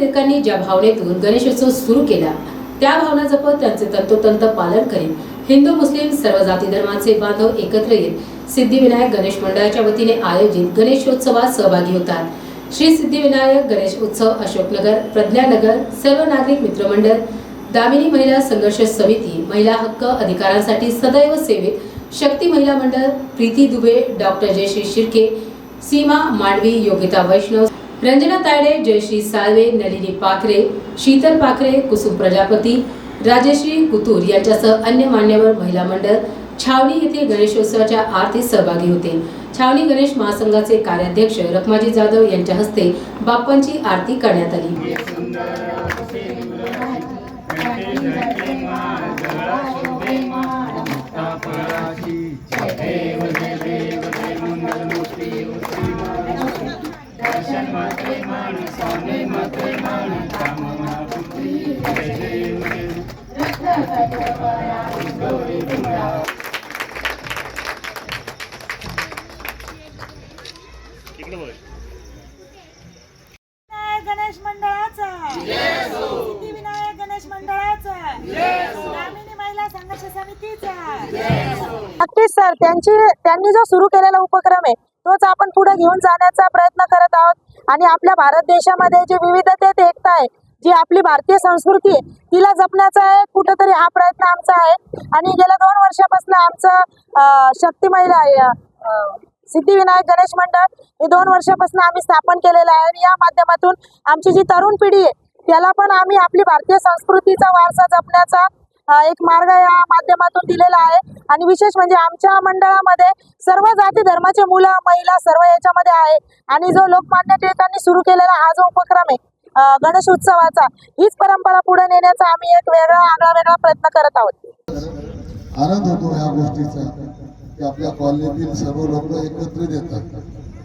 टिळकांनी ज्या भावनेतून गणेशोत्सव सुरू केला त्या भावना जपत त्यांचे तंतोतंत पालन करीत हिंदू मुस्लिम सर्व जाती धर्मांचे बांधव एकत्र येत सिद्धिविनायक गणेश मंडळाच्या वतीने आयोजित गणेशोत्सवात सहभागी होतात. श्री सिद्धिविनायक गणेश उत्सव अशोकनगर प्रज्ञानगर सर्व नागरिक मित्रमंडळ दामिनी महिला संघर्ष समिती महिला हक्क अधिकारांसाठी सदैव सेवेत शक्ती महिला मंडळ प्रीती दुबे डॉक्टर जयश्री शिर्के सीमा मांडवी योगिता वैष्णव रंजना तायडे जयश्री साळवे नलिनी पाखरे शीतल पाखरे कुसुम प्रजापती राजश्री कुतूर यांच्यासह अन्य मान्यवर महिला मंडळ छावणी येथे गणेशोत्सवाच्या आरतीत सहभागी होते. छावणी गणेश महासंघाचे कार्याध्यक्ष रखमाजी जाधव यांच्या हस्ते बाप्पांची आरती करण्यात आली. गणेश मंडळाचा. सिद्धिविनायक गणेश मंडळाचा. ग्रामीण महिला संघर्ष समितीचा. नक्कीच सर त्यांची त्यांनी जो सुरू केलेला उपक्रम आहे तोच आपण पुढे घेऊन जाण्याचा प्रयत्न करत आहोत. आणि आपल्या भारत देशामध्ये जी विविधतेत एकता आहे जी आपली भारतीय संस्कृती आहे तिला जपण्याचा आहे कुठंतरी हा प्रयत्न आमचा आहे. आणि गेल्या दोन वर्षापासून आमचं शक्ती महिला सिद्धिविनायक गणेश मंडळ हे दोन वर्षापासून आम्ही स्थापन केलेलं आहे. आणि या माध्यमातून आमची जी तरुण पिढी आहे त्याला पण आम्ही आपली भारतीय संस्कृतीचा वारसा जपण्याचा एक मार्ग या माध्यमातून दिलेला आहे. आणि विशेष म्हणजे आमच्या मंडळामध्ये सर्व जाती धर्माचे मुलं महिला सर्व याच्यामध्ये आहे. आणि जो लोकमान्य टिळकांनी सुरू केलेला हा जो उपक्रम आहे गणेश उत्सवाचा हीच परंपरा पुढे नेण्याचा आम्ही एक वेगळा आगळा वेगळा प्रयत्न करत आहोत. आनंद होतो ह्या गोष्टीचा की आपल्या कॉलनीतील सर्व लोक एकत्रित येतात.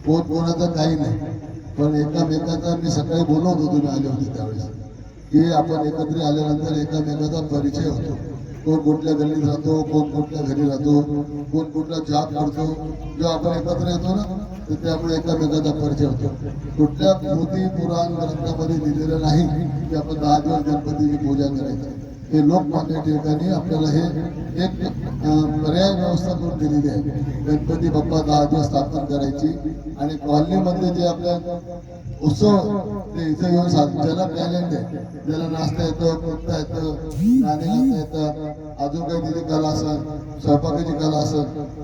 कोण कोणाचं काही नाही पण एकामेकाचा मी सकाळी बोलवत होतो मी आले होते त्यावेळेस की आपण एकत्र आल्यानंतर एकामेकाचा परिचय होतो. कोण कुठल्या गल्लीत राहतो कोण कुठल्या घरी राहतो कोण कुठला जॉब करतो जेव्हा आपण एकत्र येतो ना तर त्यामुळे एकामेकाचा परिचय होतो. कुठल्या स्मृती पुराण ग्रंथामध्ये दिलेलं नाही की आपण दहा दिवस गणपतीची पूजा करायची. हे लोकमान्य टिळकांनी आपल्याला हे एक पर्याय व्यवस्था करून दिलेली आहे. गणपती बाप्पा दहा दिवस स्थापन करायची आणि कॉलनीमध्ये जे आपल्या उत्सव ते इथे येऊन सा ज्याला टॅलेंट आहे ज्याला नाचता येतं कुठता येतं गाणे गाता येतं अजून काही तिथे कला असेल स्वयंपाकाची कला असेल